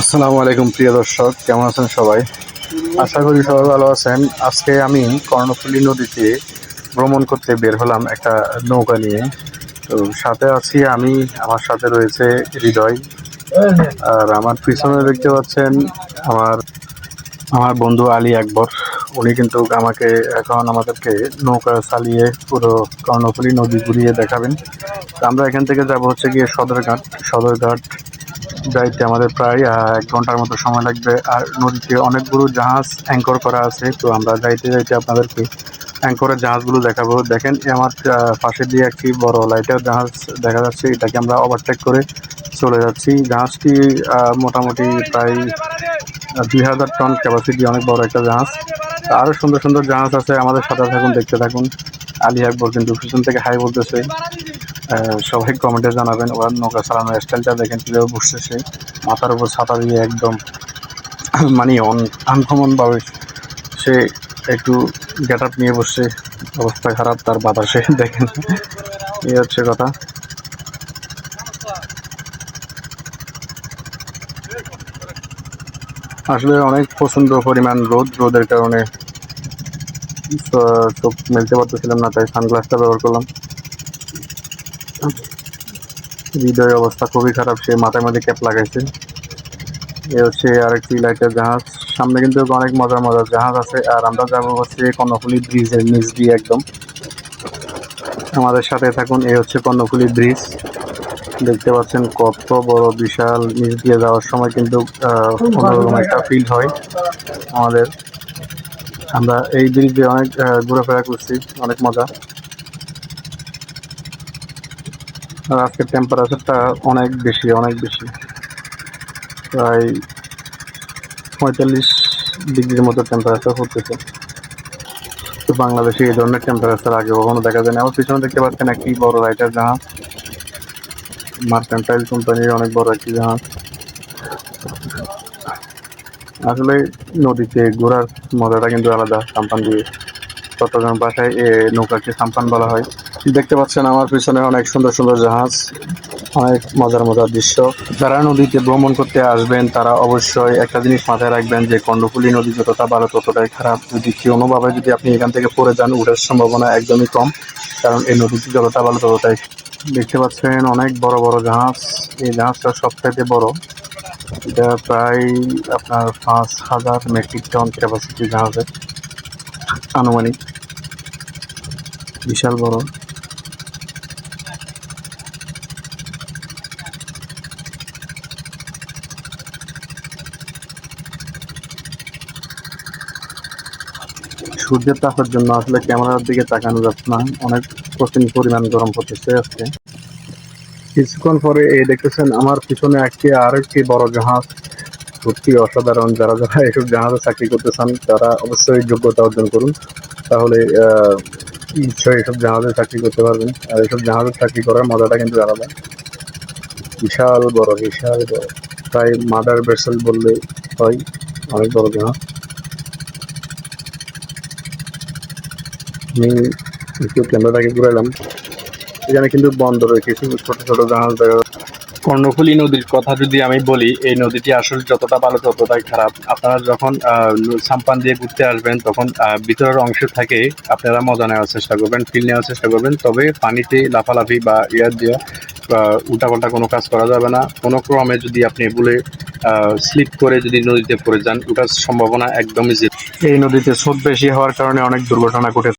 আসসালামু আলাইকুম, প্রিয় দর্শক। কেমন আছেন সবাই? আশা করি সবাই ভালো আছেন। আজকে আমি কর্ণফুলী নদীতে ভ্রমণ করতে বের হলাম একটা নৌকা নিয়ে। তো সাথে আছি আমি, আমার সাথে রয়েছে হৃদয়। আর আমার পিছনে দেখতে পাচ্ছেন আমার আমার বন্ধু আলী আকবর। উনি কিন্তু আমাকে এখন আমাদেরকে নৌকা চালিয়ে পুরো কর্ণফুলী নদী ঘুরিয়ে দেখাবেন। তো আমরা এখান থেকে যাব হচ্ছে গিয়ে সদরঘাট। সদরঘাট যাইতে আমাদের প্রায় এক ঘণ্টার মতো সময় লাগবে। আর নদীতে অনেকগুলো জাহাজ অ্যাঙ্কর করা আছে, তো আমরা যাইতে যাইতে আপনাদেরকে অ্যাঙ্করের জাহাজগুলো দেখাবো। দেখেন আমার পাশে দিয়ে একটি বড় লাইটার জাহাজ দেখা যাচ্ছে, এটাকে আমরা ওভারটেক করে চলে যাচ্ছি। জাহাজটি মোটামুটি প্রায় দুই হাজার টন ক্যাপাসিটি অনেক বড় একটা জাহাজ। আরও সুন্দর সুন্দর জাহাজ আছে আমাদের সাথে থাকুন, দেখতে থাকুন। আলী আকবর কিন্তু পিছন থেকে হাই বলতেছে। সবাই কমেন্টে জানাবেন, ওরা নৌকা চালানোর স্টাইলটা দেখেন কীভাবে বসতেছে মাথার উপর ছাতা দিয়ে একদম মানে আনকমনভাবে সে একটু গেট আপ নিয়ে বসছে। অবস্থা খারাপ, তার বাতাসে দেখেন। এই হচ্ছে কথা। আসলে অনেক প্রচণ্ড পরিমাণ রোদ, রোদের কারণে চোখ মেলতে পারতেছিলাম না, তাই সানগ্লাসটা ব্যবহার করলাম। হৃদয়ের অবস্থা খুবই খারাপ সে মাথায় মাঝে ক্যাপ লাগাইছে। এ হচ্ছে আরেকটি লাইটের জাহাজ। সামনে কিন্তু অনেক মজার মজার জাহাজ আছে আর আমরা যাব হচ্ছে কর্ণফুলী ব্রিজের নিচ দিয়ে একদম। আমাদের সাথে থাকুন এ হচ্ছে কর্ণফুলী ব্রিজ। দেখতে পাচ্ছেন কত বড় বিশাল নিচ দিয়ে যাওয়ার সময় কিন্তু অন্যরকম একটা ফিল হয় আমাদের। আমরা এই ব্রিজে অনেক আহ, ঘোরাফেরা করছি অনেক মজা। আর আজকের টেম্পারেচারটা অনেক বেশি অনেক বেশি। প্রায় পঁয়তাল্লিশ ডিগ্রির মতো টেম্পারেচার হতেছে। তো বাংলাদেশে এই ধরনের টেম্পারেচার আগে কখনো দেখা যায় না আমার পিছনে দেখতে পাচ্ছেন একটি বড় রাইটার জাহাজ। মার্কেন্টাইল কোম্পানির অনেক বড় একটি জাহাজ। আসলে নদীতে ঘোরার মজাটা কিন্তু আলাদা, সাম্পান দিয়ে। চট্টগ্রাম ভাষায় এ নৌকাকে সাম্পান বলা হয়। দেখতে পাচ্ছেন আমার পিছনে অনেক সুন্দর সুন্দর জাহাজ, অনেক মজার মজার দৃশ্য। যারা নদীতে ভ্রমণ করতে আসবেন, তারা অবশ্যই একটা জিনিস মাথায় রাখবেন যে কর্ণফুলী নদী যতটা ভালো, ততটাই খারাপ। যদি কোনোভাবে যদি আপনি এখান থেকে পড়ে যান, উঠার সম্ভাবনা একদমই কম। কারণ এই নদীটি যতটা ভালো, ততটাই দেখতে পাচ্ছেন অনেক বড় বড় জাহাজ। এই জাহাজটা সবচাইতে বড়। এটা প্রায় আপনার পাঁচ হাজার মেট্রিক টন ক্যাপাসিটি জাহাজের। আনুমানিক। বিশাল বড়। সূর্যের তাপের জন্য আসলে ক্যামেরার দিকে তাকানো যাচ্ছে না। অনেক কঠিন পরিমাণ গরম পড়তেছে আজকে। কিছুক্ষণ পরে এই দেখতেছেন, আমার পিছনে একটি আর একটি বড় জাহাজ। সত্যি অসাধারণ। যারা যারা এসব জাহাজে চাকরি করতে চান তারা অবশ্যই যোগ্যতা অর্জন করুন। তাহলে নিশ্চয়ই এসব জাহাজে চাকরি করতে পারবেন। আর এসব জাহাজে চাকরি করার মজাটা কিন্তু আলাদা। বিশাল বড় বিশাল বড়। প্রায় মাদার ভেসেল বললে হয়, অনেক বড় জাহাজ। আমি একটু ক্যামেরাটাকে ঘুরাইলাম। এখানে কিন্তু বন্ধ রয়েছে কিছু ছোট ছোট জাহাজ দেখা কর্ণফুলী নদীর কথা যদি আমি বলি এই নদীটি আসলে যতটা ভালো ততটাই খারাপ। আপনারা যখন সাম্পান দিয়ে ঘুরতে আসবেন তখন ভিতরের অংশ থাকে আপনারা মজা নেওয়ার চেষ্টা করবেন ফিল নেওয়ার চেষ্টা করবেন। তবে পানিতে লাফালাফি বা ইয়ার দিয়ে উল্টাপাল্টা কোনো কাজ করা যাবে না। কোনো ক্রমে যদি আপনি বলে স্লিপ করে যদি নদীতে পড়ে যান ওটার সম্ভাবনা একদমই যে এই নদীতে স্রোত বেশি হওয়ার কারণে অনেক দুর্ঘটনা ঘটে